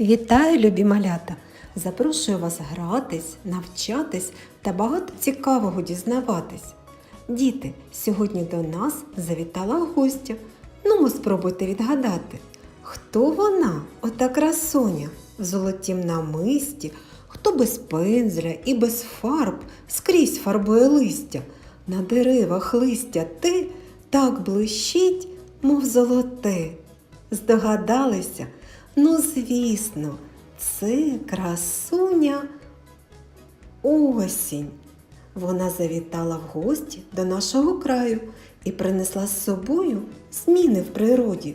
Вітаю, любі малята! Запрошую вас гратись, навчатись та багато цікавого дізнаватись. Діти, сьогодні до нас завітала гостя. Ну, ми спробуйте відгадати, хто вона, ота красуня, в золотім намисті, хто без пензля і без фарб скрізь фарбує листя, на деревах листя те так блищить, мов золоте. Здогадалися? Ну, звісно, це красуня осінь. Вона завітала в гості до нашого краю і принесла з собою зміни в природі.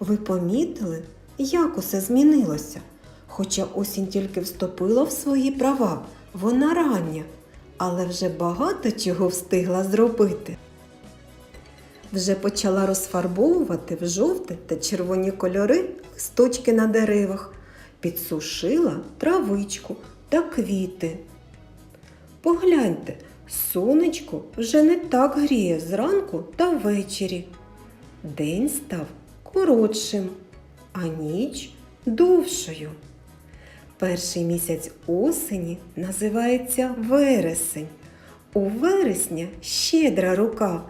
Ви помітили, як усе змінилося? Хоча осінь тільки вступила в свої права, вона рання, але вже багато чого встигла зробити. Вже почала розфарбовувати в жовті та червоні кольори листочки на деревах, підсушила травичку та квіти. Погляньте, сонечко вже не так гріє зранку та ввечері. День став коротшим, а ніч довшою. Перший місяць осені називається вересень. У вересня щедра рука.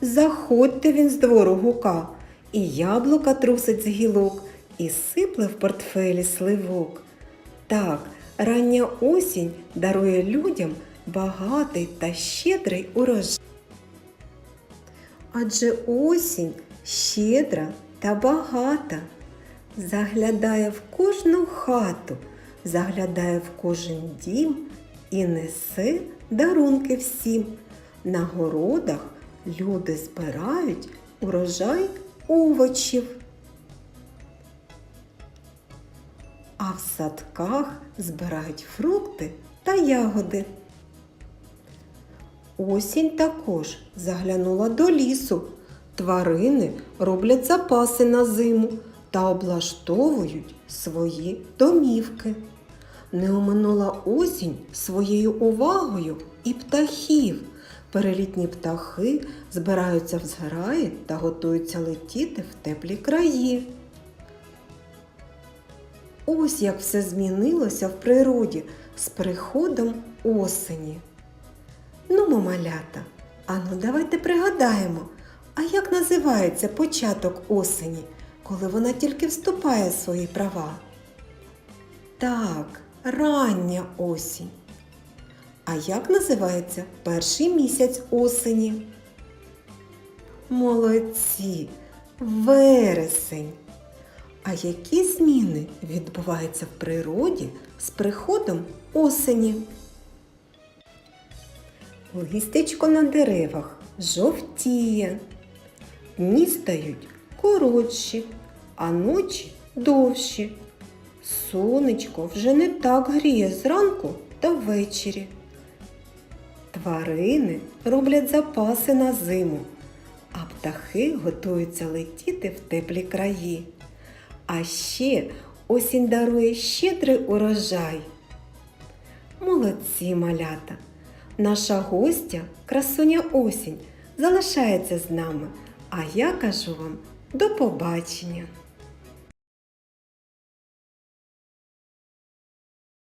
Заходьте він з двору гука, і яблука трусить з гілок, і сипле в портфелі сливок. Так, рання осінь дарує людям багатий та щедрий урожай. Адже осінь щедра та багата, заглядає в кожну хату, заглядає в кожен дім і несе дарунки всім. На городах люди збирають урожай овочів. А в садках збирають фрукти та ягоди. Осінь також заглянула до лісу. Тварини роблять запаси на зиму та облаштовують свої домівки. Не оминула осінь своєю увагою і птахів. Перелітні птахи збираються в зграї та готуються летіти в теплі краї. Ось як все змінилося в природі з приходом осені. Ну, малята, ану давайте пригадаємо, а як називається початок осені, коли вона тільки вступає в свої права? Так, рання осінь. А як називається перший місяць осені? Молодці, вересень. А які зміни відбуваються в природі з приходом осені? Листячко на деревах жовтіє, дні стають коротші, а ночі довші. Сонечко вже не так гріє зранку та ввечері. Тварини роблять запаси на зиму, а птахи готуються летіти в теплі краї. А ще осінь дарує щедрий урожай. Молодці малята! Наша гостя, красуня осінь, залишається з нами, а я кажу вам до побачення!